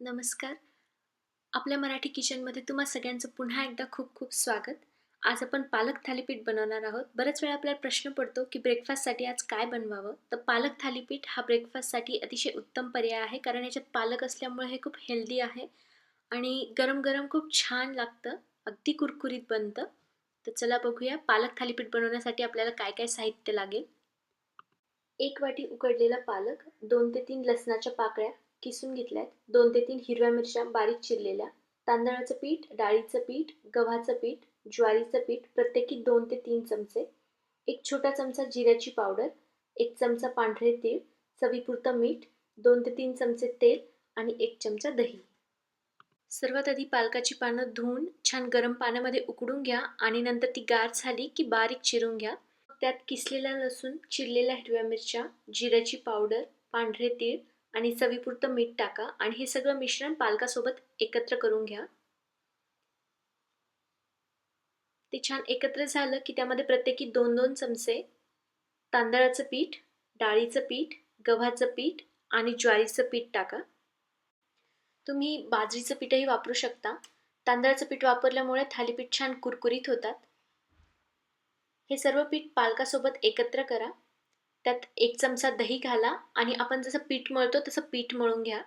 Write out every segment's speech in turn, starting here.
नमस्कार. आपल्या मराठी किचनमध्ये तुम्हा सगळ्यांचं पुन्हा एकदा खूप खूप स्वागत. आज आपण पालक थालीपीठ बनवणार आहोत. बऱ्याच वेळा आपल्याला प्रश्न पडतो की ब्रेकफास्टसाठी आज काय बनवावं? तर पालक थालीपीठ हा ब्रेकफास्टसाठी अतिशय उत्तम पर्याय आहे कारण याच्यात पालक असल्यामुळे हे खूप हेल्दी आहे आणि गरम गरम खूप छान लागतं. अगदी कुरकुरीत बनतं. तर चला बघूया पालक थालीपीठ बनवण्यासाठी आपल्याला काय काय साहित्य लागेल. एक वाटी उकडलेला पालक दोन ते तीन लसणाच्या पाकळ्या किसून घेतल्यात. दोन ते तीन हिरव्या मिरच्या बारीक चिरलेल्या. तांदळाचं पीठ डाळीचं पीठ गव्हाचं पीठ ज्वारीचं पीठ प्रत्येकी दोन ते तीन चमचे. एक छोटा चमचा जिऱ्याची पावडर एक चमचा पांढरे तीळ चवीपुरतं मीठ दोन ते तीन चमचे तेल आणि एक चमचा दही. सर्वात आधी पालकाची पानं धुवून छान गरम पाण्यामध्ये उकडून घ्या आणि नंतर ती गार झाली की बारीक चिरून घ्या. त्यात किसलेला लसूण चिरलेल्या हिरव्या मिरच्या जिऱ्याची पावडर पांढरे तीळ आणि चवीपुरतं मीठ टाका आणि हे सगळं मिश्रण पालकासोबत एकत्र करून घ्या. ते छान एकत्र झालं की त्यामध्ये प्रत्येकी दोन दोन चमचे तांदळाचं पीठ डाळीचं पीठ गव्हाचं पीठ आणि ज्वारीचं पीठ टाका. तुम्ही बाजरीचं पीठही वापरू शकता. तांदळाचं पीठ वापरल्यामुळे थालीपीठ छान कुरकुरीत होतात. हे सर्व पीठ पालकासोबत एकत्र करा. त्यात एक चमचा दही घाला आणि आपण जसं पीठ मळतो तसं पीठ मळून घ्या.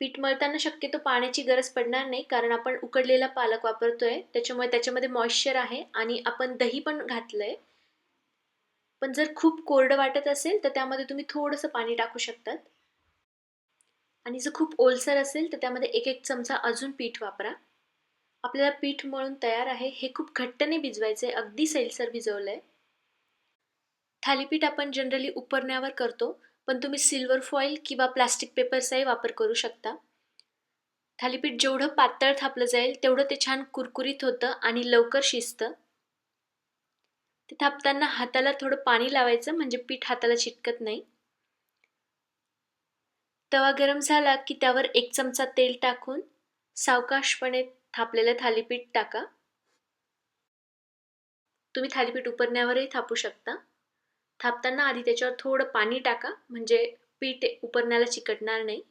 पीठ मळताना शक्यतो पाण्याची गरज पडणार नाही कारण आपण उकडलेला पालक वापरतोय. त्याच्यामुळे त्याच्यामध्ये मॉइश्चर आहे आणि आपण दही पण घातलंय. पण जर खूप कोरडं वाटत असेल तर त्यामध्ये तुम्ही थोडंसं पाणी टाकू शकतात. आणि जर खूप ओलसर असेल तर त्यामध्ये एक एक चमचा अजून पीठ वापरा. आपल्याला पीठ मळून तयार आहे. हे खूप घट्टने आहे अगदी सैलसर आहे थालीपीठ आपण जनरली उपरण्यावर करतो पण तुम्ही सिल्वर फॉईल किंवा प्लास्टिक पेपरचाही वापर करू शकता. थालीपीठ जेवढं पातळ थापलं जाईल तेवढं ते छान कुरकुरीत होतं आणि लवकर शिजतं. ते थापताना हाताला थोडं पाणी लावायचं म्हणजे पीठ हाताला चिटकत नाही. तवा गरम झाला की त्यावर एक चमचा तेल टाकून सावकाशपणे थापलेलं थालीपीठ टाका. तुम्ही थालीपीठ उपरण्यावरही थापू शकता. थापताना आधी त्याच्यावर थोडं पाणी टाका. म्हणजे पीठ उपरण्याला चिकटणार नाही.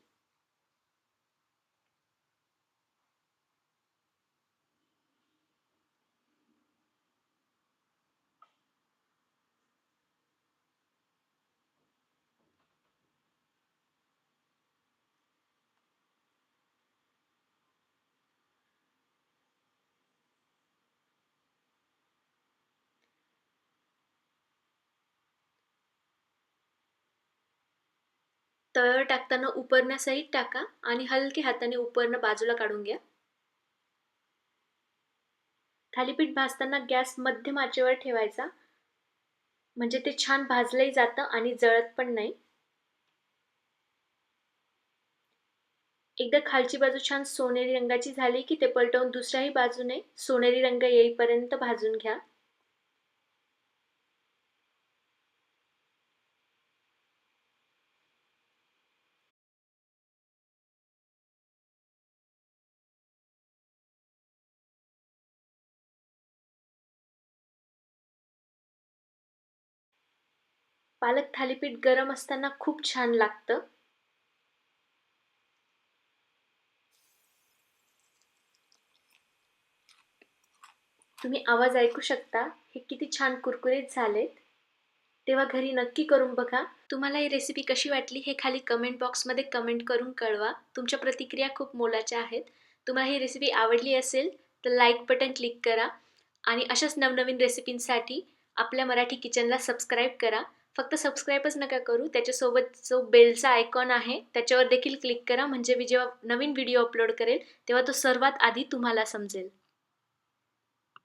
तव्यावर टाकताना उपरणं सहित टाका आणि हलके हाताने उपरणं बाजूला काढून घ्या. थालीपीठ भाजताना गॅस मध्यम आचेवर ठेवायचा. म्हणजे ते छान भाजलंही जातं आणि जळत पण नाही. एकदा खालची बाजू छान सोनेरी रंगाची झाली की ते पलटवून दुसऱ्याही बाजूने सोनेरी रंग येईपर्यंत भाजून घ्या. पालक थालीपीठ गरम असताना खूप छान लागतं. तुम्ही आवाज ऐकू शकता. हे किती छान कुरकुरीत झालेत. तेव्हा घरी नक्की करून बघा. तुम्हाला ही रेसिपी कशी वाटली हे खाली कमेंट बॉक्समध्ये कमेंट करून कळवा. तुमच्या प्रतिक्रिया खूप मोलाच्या आहेत. तुम्हाला ही रेसिपी आवडली असेल तर लाईक बटन क्लिक करा. आणि अशाच नवनवीन रेसिपींसाठी आपल्या मराठी किचनला सबस्क्राईब करा. फक्त सबस्क्राईबच नका करू. त्याच्यासोबत जो बेलचा आयकॉन आहे त्याच्यावर देखील क्लिक करा. म्हणजे मी जेव्हा नवीन व्हिडिओ अपलोड करेल तेव्हा तो सर्वात आधी तुम्हाला समजेल.